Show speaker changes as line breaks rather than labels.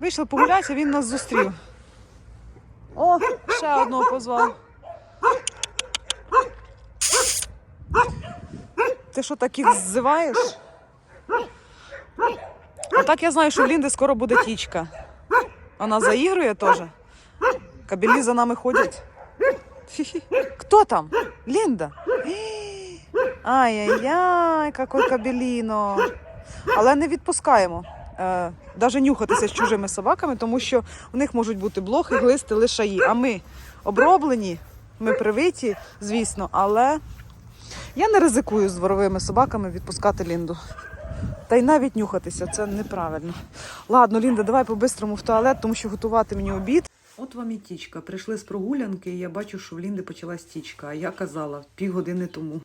Вийшли погуляти, а він нас зустрів. О, ще одного позвав. Ти що таких ззиваєш? Отак я знаю, що в Лінди скоро буде тічка. Вона заігрує теж. Кабелі за нами ходять. Хто там? Лінда? Ай-яй-яй, який кабеліно. Але не відпускаємо. Е, Даже нюхатися з чужими собаками, тому що в них можуть бути блохи, глисти, лишаї. А ми оброблені, ми привиті, звісно, але я не ризикую з дворовими собаками відпускати Лінду. Та й навіть нюхатися, це неправильно. Ладно, Лінда, давай по-бистрому в туалет, тому що готувати мені обід. От вам і тічка. Прийшли з прогулянки, і я бачу, що в Лінди почалась тічка. А я казала півгодини тому.